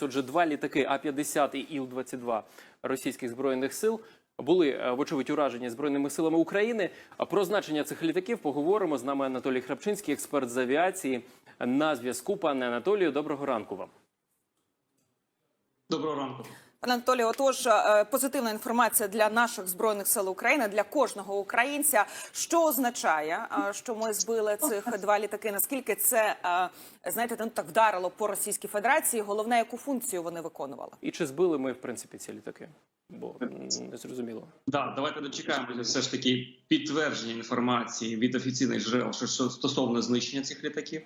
Ось, отже, два літаки А-50 і Іл-22 російських збройних сил були, е, вочевидь, уражені збройними силами України. Про значення цих літаків поговоримо з нами Анатолій Храпчинський, експерт з авіації. На зв'язку, пане Анатолію, доброго ранку вам. Доброго ранку. Пане Анатолію, отож, е, позитивна інформація для наших збройних сил України, для кожного українця. Що означає, е, що ми збили цих два літаки? Наскільки це е, знаєте, ну, так вдарило по Російській Федерації? Головне, яку функцію вони виконували? І чи збили ми, в принципі, ці літаки? Бо не зрозуміло. Да, давайте дочекаємося все ж таки підтвердження інформації від офіційних джерел, що стосовно знищення цих літаків.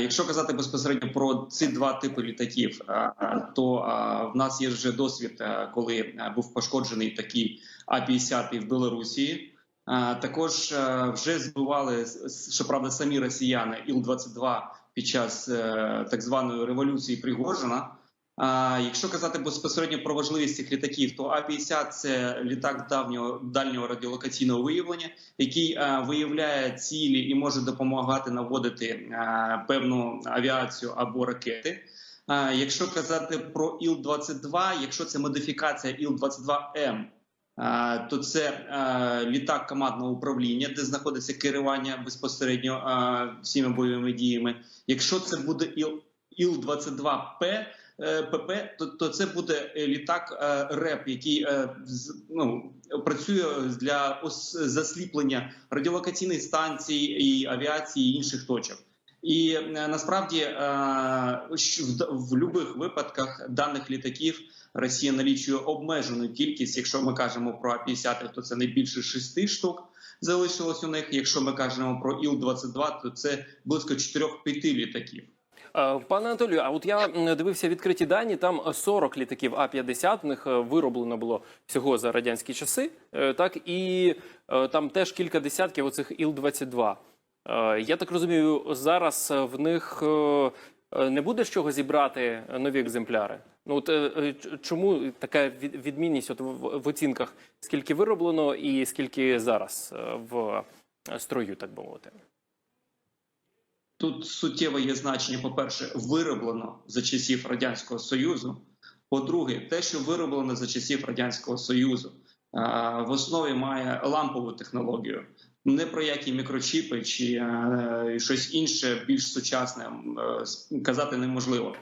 Якщо казати безпосередньо про ці два типи літаків, то в нас є вже досвід, коли був пошкоджений такий А-50 в Білорусі. Також вже збивали щоправда самі росіяни Іл-22 під час е, так званої революції Пригожина. А якщо казати безпосередньо про важливість цих літаків, то А-50 – це літак давнього дальнього радіолокаційного виявлення, який е, виявляє цілі і може допомагати наводити е, певну авіацію або ракети. Е, якщо казати про Іл-22, якщо це модифікація Іл-22М, е, то це літак командного управління, де знаходиться керування безпосередньо всіми бойовими діями. Якщо це буде Іл- Іл-22П, е, ПП, то, то це буде е, літак е, РЕП, який е, ну, працює для засліплення радіолокаційних станцій і авіації і інших точок. І е, насправді е, в будь-яких випадках даних літаків Росія налічує обмежену кількість. Якщо ми кажемо про А-50, то це не більше шести штук залишилось у них. Якщо ми кажемо про Іл-22, то це близько 4-5 літаків. Е, Пане Анатолію, а от я дивився відкриті дані. Там 40 літаків А-50, в них е, вироблено було всього за радянські часи. е, Так і там теж кілька десятків оцих Іл-22. Е, Я так розумію, зараз в них не буде з чого зібрати нові екземпляри. Ну от чому така відмінність от в, оцінках, скільки вироблено і скільки зараз в строю, так би мовити? Тут суттєве є значення, по-перше, вироблено за часів Радянського Союзу. По-друге, те, що вироблено за часів Радянського Союзу, в основі має лампову технологію. Не про які мікрочіпи чи е, щось інше більш сучасне е, казати неможливо.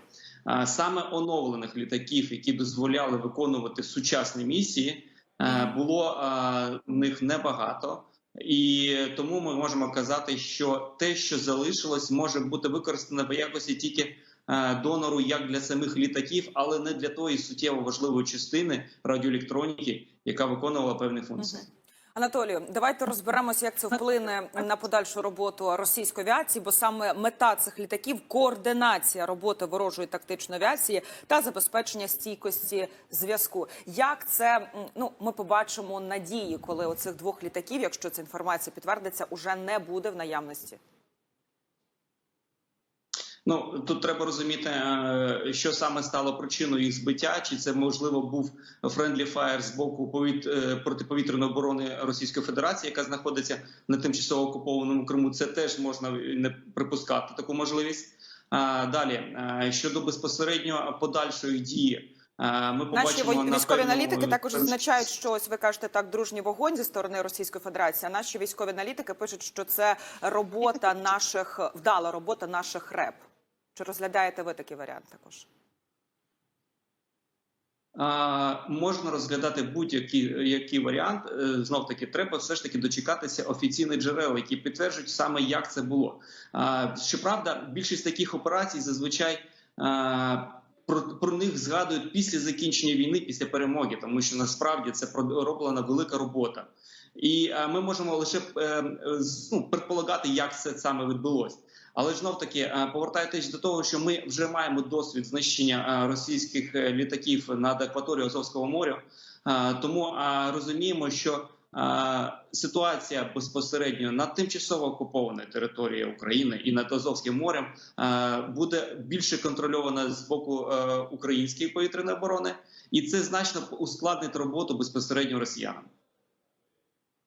Саме оновлених літаків, які дозволяли виконувати сучасні місії, е, було е, в них небагато. І тому ми можемо казати, що те, що залишилось, може бути використане в якості тільки е, донору як для самих літаків, але не для тої суттєво важливої частини радіоелектроніки, яка виконувала певні функції. Анатолію, давайте розберемося, як це вплине на подальшу роботу російської авіації, бо саме мета цих літаків координація роботи ворожої тактичної авіації та забезпечення стійкості зв'язку. Як це ну ми побачимо надії, коли оцих двох літаків, якщо ця інформація підтвердиться, уже не буде в наявності? Ну тут треба розуміти, е, що саме стало причиною їх збиття, чи це можливо був friendly fire з боку повіт... е, протиповітряної оборони Російської Федерації, яка знаходиться на тимчасово окупованому Криму. Це теж можна не припускати таку можливість. Далі е, щодо безпосередньо подальшої дії, ми побачимо Наші військові напевно, аналітики також зазначають, що ось ви кажете так, дружній вогонь зі сторони Російської Федерації. А наші військові аналітики пишуть, що це робота наших вдала робота наших РЕП. Чи розглядаєте ви такий варіант також? А, можна розглядати будь-який який варіант. Знов таки, треба все ж таки дочекатися офіційних джерел, які підтверджують саме, як це було. А, щоправда, більшість таких операцій зазвичай. А, про, про них згадують після закінчення війни, після перемоги, тому що насправді це пророблена велика робота, і ми можемо лише е, ну, предполагати, як це саме відбулося. Але ж знов таки, е, повертаючись до того, що ми вже маємо досвід знищення е, російських е, літаків над акваторією Азовського моря, тому розуміємо, що ситуація безпосередньо на тимчасово окупованій території України і над Азовським морем буде більше контрольована з боку української повітряної оборони, і це значно ускладнить роботу безпосередньо росіянам.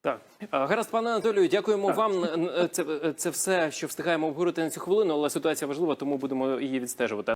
Так, гаразд, пане Анатолію, дякуємо вам. Н- н- Це, це все, що встигаємо обговорити на цю хвилину, але ситуація важлива, тому будемо її відстежувати.